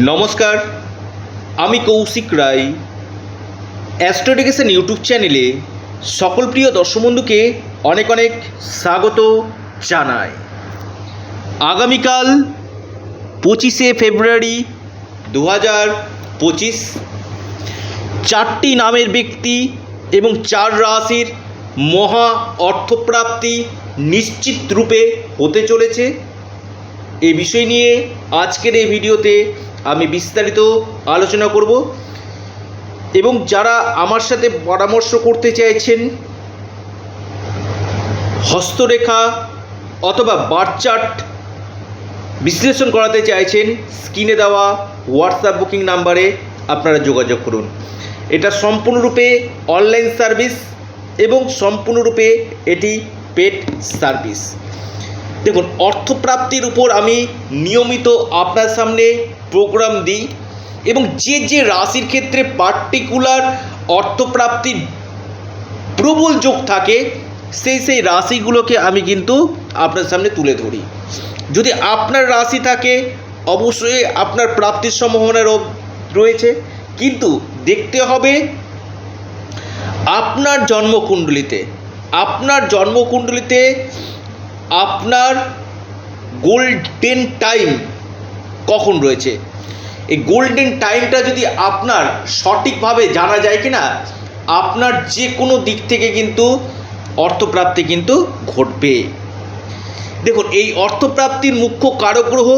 নমস্কার, আমি কৌশিক রায়। অ্যাস্ট্রোডিকেশন ইউটিউব চ্যানেলে সকল প্রিয় দর্শক বন্ধুকে অনেক অনেক স্বাগত জানাই। আগামীকাল পঁচিশে ফেব্রুয়ারি দু হাজার পঁচিশ, চারটি নামের ব্যক্তি এবং চার রাশির মহা অর্থপ্রাপ্তি নিশ্চিত রূপে হতে চলেছে। এ বিষয় নিয়ে আজকের এই ভিডিওতে আমি বিস্তারিত আলোচনা করব। এবং যারা আমার সাথে পরামর্শ করতে চাইছেন, হস্তরেখা অথবা বার্থ চার্ট বিশ্লেষণ করাতে চাইছেন, স্ক্রিনে দেওয়া হোয়াটসঅ্যাপ বুকিং নাম্বারে আপনারা যোগাযোগ করুন। এটা সম্পূর্ণরূপে অনলাইন সার্ভিস এবং সম্পূর্ণরূপে এটি পেড সার্ভিস। দেখুন, অর্থপ্রাপ্তির উপর আমি নিয়মিত আপনার সামনে প্রোগ্রাম দিই এবং যে যে রাশির ক্ষেত্রে পার্টিকুলার অর্থপ্রাপ্তির প্রবল যোগ থাকে, সেই সেই রাশিগুলোকে আমি কিন্তু আপনার সামনে তুলে ধরি। যদি আপনার রাশি থাকে, অবশ্যই আপনার প্রাপ্তির সম্ভাবনা রয়েছে। কিন্তু দেখতে হবে, আপনার জন্মকুণ্ডলিতে আপনার জন্মকুণ্ডলিতে আপনার গোল্ডেন টাইম কখন রয়েছে? এই গোল্ডেন টাইমটা যদি আপনার সঠিকভাবে জানা যায় কি না আপনার যে কোনো দিক থেকে কিন্তু অর্থপ্রাপ্তি কিন্তু ঘটবে। দেখুন, এই অর্থপ্রাপ্তির মুখ্য কারক গ্রহ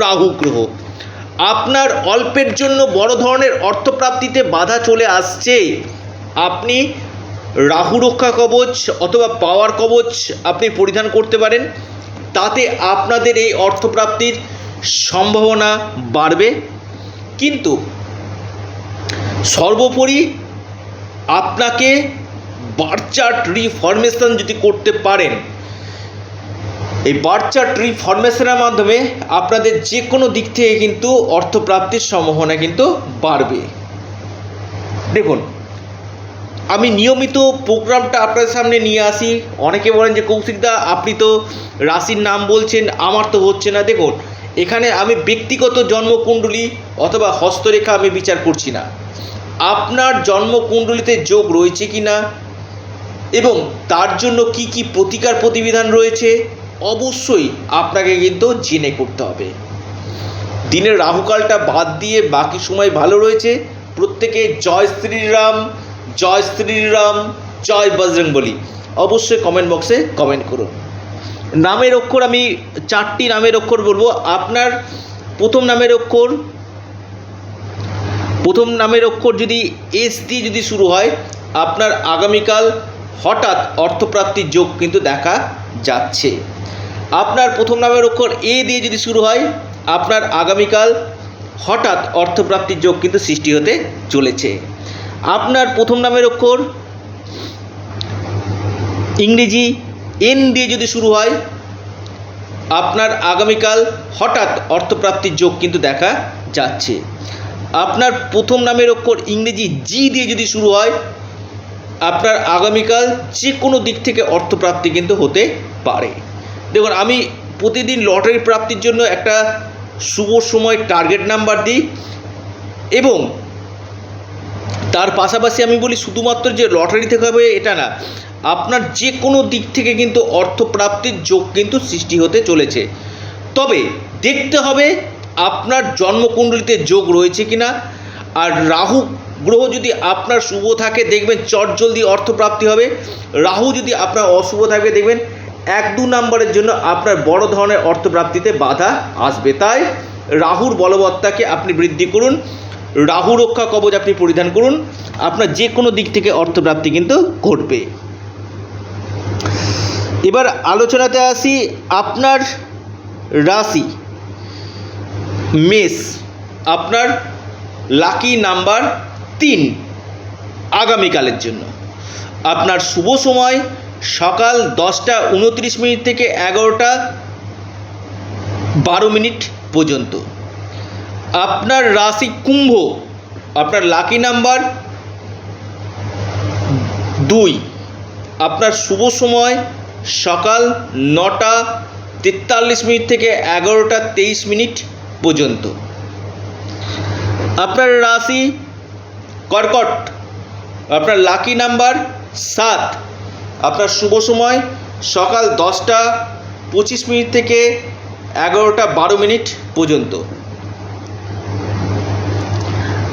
রাহু গ্রহ। আপনার অল্পের জন্য বড় ধরনের অর্থপ্রাপ্তিতে বাধা চলে আসছে। আপনি রাহু রক্ষা কবচ অথবা পাওয়ার কবচ আপনি পরিধান করতে পারেন। তাতে আপনাদের এই অর্থপ্রাপ্তির সম্ভাবনা বাড়বে। কিন্তু সর্বোপরি আপনাকে বার্চার্ট রিফরমেশন যদি করতে পারেন, এই বার্চার্ট রিফরমেশনের মাধ্যমে আপনাদের যে কোনো দিক থেকে কিন্তু অর্থপ্রাপ্তির সম্ভাবনা কিন্তু বাড়বে। দেখুন, আমি নিয়মিত প্রোগ্রামটা আপনাদের সামনে নিয়ে আসি। অনেকে বলেন যে, কৌশিকদা, আপনি তো রাশির নাম বলছেন, আমার তো হচ্ছে না। দেখুন এখানে আমি ব্যক্তিগত জন্মকুণ্ডলী অথবা হস্তরেখা আমি বিচার করছি না। আপনার জন্মকুণ্ডলিতে যোগ রয়েছে কি না এবং তার জন্য কি কি প্রতিকার প্রতিবিধান রয়েছে, অবশ্যই আপনাকে কিন্তু জেনে করতে হবে। দিনের রাহুকালটা বাদ দিয়ে বাকি সময় ভালো রয়েছে। প্রত্যেকে জয় শ্রীরাম জয় শ্রীরাম, জয় বজরং বলি অবশ্যই কমেন্ট বক্সে কমেন্ট করুন। নামের অক্ষর আমি চারটি নামের অক্ষর বলব। আপনার প্রথম নামের অক্ষর, প্রথম নামের অক্ষর যদি এস দিয়ে যদি শুরু হয়, আপনার আগামীকাল হঠাৎ অর্থপ্রাপ্তির যোগ কিন্তু দেখা যাচ্ছে। আপনার প্রথম নামের অক্ষর এ দিয়ে যদি শুরু হয়, আপনার আগামীকাল হঠাৎ অর্থপ্রাপ্তির যোগ কিন্তু সৃষ্টি হতে চলেছে। আপনার প্রথম নামের অক্ষর ইংরেজি এন দিয়ে যদি শুরু হয়, আপনার আগামীকাল হঠাৎ অর্থপ্রাপ্তির যোগ কিন্তু দেখা যাচ্ছে। আপনার প্রথম নামের অক্ষর ইংরেজি জি দিয়ে যদি শুরু হয়, আপনার আগামীকাল যে কোনো দিক থেকে অর্থপ্রাপ্তি কিন্তু হতে পারে। দেখুন, আমি প্রতিদিন লটারি প্রাপ্তির জন্য একটা শুভ সময় টার্গেট নাম্বার দিই এবং তার পাশাপাশি আমি বলি শুধুমাত্র যে লটারি থেকে হবে এটা না আপনার যে কোনো দিক থেকে কিন্তু অর্থপ্রাপ্তির যোগ কিন্তু সৃষ্টি হতে চলেছে। তবে দেখতে হবে আপনার জন্মকুণ্ডলিতে যোগ রয়েছে কিনা। আর রাহু গ্রহ যদি আপনার শুভ থাকে, দেখবেন চট জলদি অর্থপ্রাপ্তি হবে। রাহু যদি আপনার অশুভ থাকে, দেখবেন এক দু নম্বরের জন্য আপনার বড় ধরনের অর্থপ্রাপ্তিতে বাধা আসবে। তাই রাহুর বলবত্তাকে আপনি বৃদ্ধি করুন। রাহু রক্ষা কবচ আপনি পরিধান করুন। আপনার যে কোনো দিক থেকে অর্থপ্রাপ্তি কিন্তু ঘটবে। এবার আলোচনাতে আসি আপনার রাশি, মেষ, আপনার লাকি নাম্বার তিন আগামীকালের জন্য। আপনার শুভ সময় সকাল দশটা উনত্রিশ মিনিট থেকে এগারোটা বারো মিনিট পর্যন্ত। আপনার রাশি কুম্ভ, আপনার লাকি নাম্বার দুই। আপনার শুভ সময় সকাল নটা তেতাল্লিশ মিনিট থেকে এগারোটা তেইশ মিনিট পর্যন্ত। আপনার রাশি কর্কট। আপনার লাকি নাম্বার সাত। আপনার শুভ সময় সকাল দশটা পঁচিশ মিনিট থেকে এগারোটা বারো মিনিট পর্যন্ত।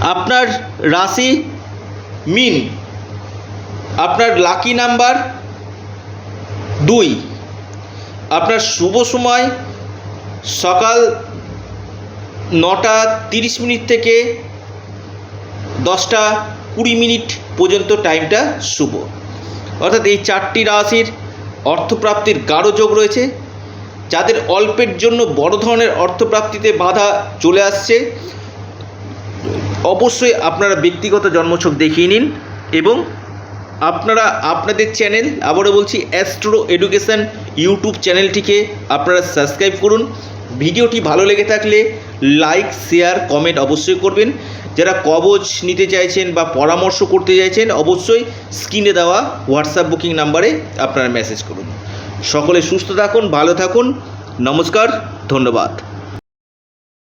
আপনার রাশি মিন। আপনার লাকি নাম্বার দুই, আপনার শুভ সময় সকাল নটা তিরিশ মিনিট থেকে দশটা কুড়ি মিনিট পর্যন্ত টাইমটা শুভ। অর্থাৎ এই চারটি রাশির অর্থপ্রাপ্তির গাঢ় যোগ রয়েছে। যাদের অল্পের জন্য বড় ধরনের অর্থপ্রাপ্তিতে বাধা চলে আসছে, অবশ্যই আপনারা ব্যক্তিগত জন্মছক দেখিয়ে নিন এবং আপনারা আপনাদের চ্যানেল আবারও বলছি অ্যাস্ট্রো এডুকেশন ইউটিউব চ্যানেলটিকে আপনারা সাবস্ক্রাইব করুন। ভিডিওটি ভালো লেগে থাকলে লাইক শেয়ার কমেন্ট অবশ্যই করবেন। যারা কবজ নিতে চাইছেন বা পরামর্শ করতে চাইছেন, অবশ্যই স্ক্রিনে দেওয়া হোয়াটসঅ্যাপ বুকিং নাম্বারে আপনারা মেসেজ করুন। সকলে সুস্থ থাকুন, ভালো থাকুন। নমস্কার, ধন্যবাদ।